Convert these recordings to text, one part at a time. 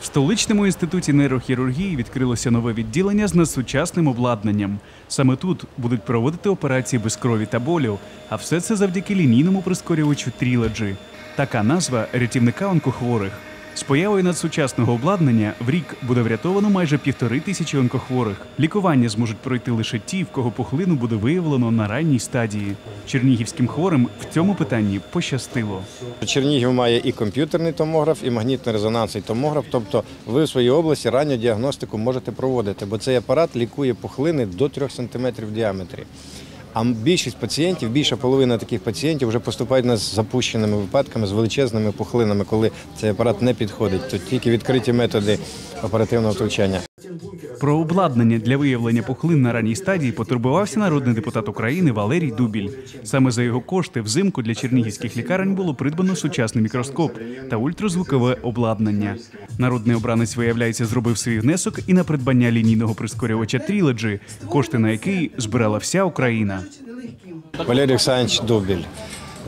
В столичному інституті нейрохірургії відкрилося нове відділення з надсучасним обладнанням. Саме тут будуть проводити операції без крові та болю, а все це завдяки лінійному прискорювачу тріладжі. Така назва рятівника онкохворих. З появою надсучасного обладнання в рік буде врятовано майже півтори тисячі онкохворих. Лікування зможуть пройти лише ті, в кого пухлину буде виявлено на ранній стадії. Чернігівським хворим в цьому питанні пощастило. Чернігів має і комп'ютерний томограф, і магнітно-резонансний томограф. Тобто ви в своїй області ранню діагностику можете проводити, бо цей апарат лікує пухлини до 3 см в діаметрі. А більшість пацієнтів, більша половина таких пацієнтів вже поступають нас з запущеними випадками, з величезними пухлинами, коли цей апарат не підходить. То тільки відкриті методи оперативного втручання. Про обладнання для виявлення пухлин на ранній стадії потурбувався народний депутат України Валерій Дубіль. Саме за його кошти взимку для чернігівських лікарень було придбано сучасний мікроскоп та ультразвукове обладнання. Народний обранець, виявляється, зробив свій внесок і на придбання лінійного прискорювача Trilogy, кошти на який збирала вся Україна. Валерій Олександрович Дубіль.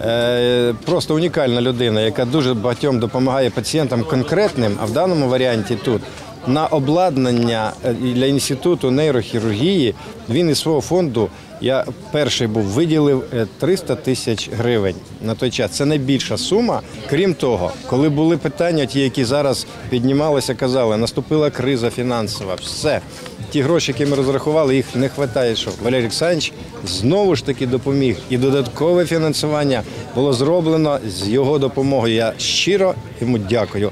Е, Просто унікальна людина, яка дуже багатьом допомагає пацієнтам конкретним, а в даному варіанті тут на обладнання е, для інституту нейрохірургії він із свого фонду. Я перший був виділив е, 300 тисяч гривень на той час. Це найбільша сума. Крім того, коли були питання, ті, які зараз піднімалися, казали, наступила криза фінансова. Все ті гроші, які ми розрахували, їх не вистачає. Що Валерій Олександрович знову ж таки допоміг. І додаткове фінансування було зроблено з його допомогою. Я щиро йому дякую.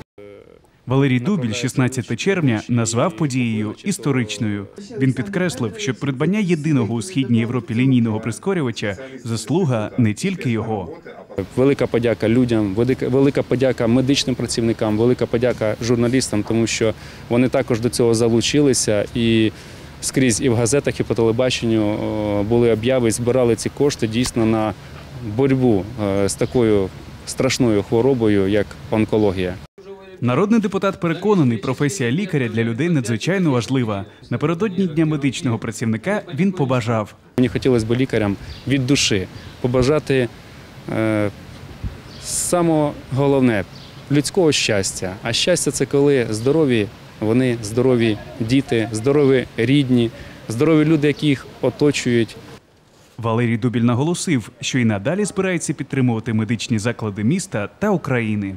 Валерій Дубіль 16 червня назвав подією історичною. Він підкреслив, що придбання єдиного у східній Європі лінійного прискорювача заслуга не тільки його. Велика подяка людям, велика, подяка медичним працівникам, велика подяка журналістам, тому що вони також до цього залучилися і скрізь і в газетах, і по телебаченню були обяви, збирали ці кошти дійсно на боротьбу е, з такою страшною хворобою, як онкологія. Народний депутат переконаний, професія лікаря для людей надзвичайно важлива. Напередодні дня медичного працівника він побажав. Мені хотілося б лікарям від душі побажати е, саме головне людського щастя. А щастя це коли здорові вони, здорові діти, здорові рідні, здорові люди, які їх оточують. Валерій Дубіль наголосив, що і надалі збирається підтримувати медичні заклади міста та України.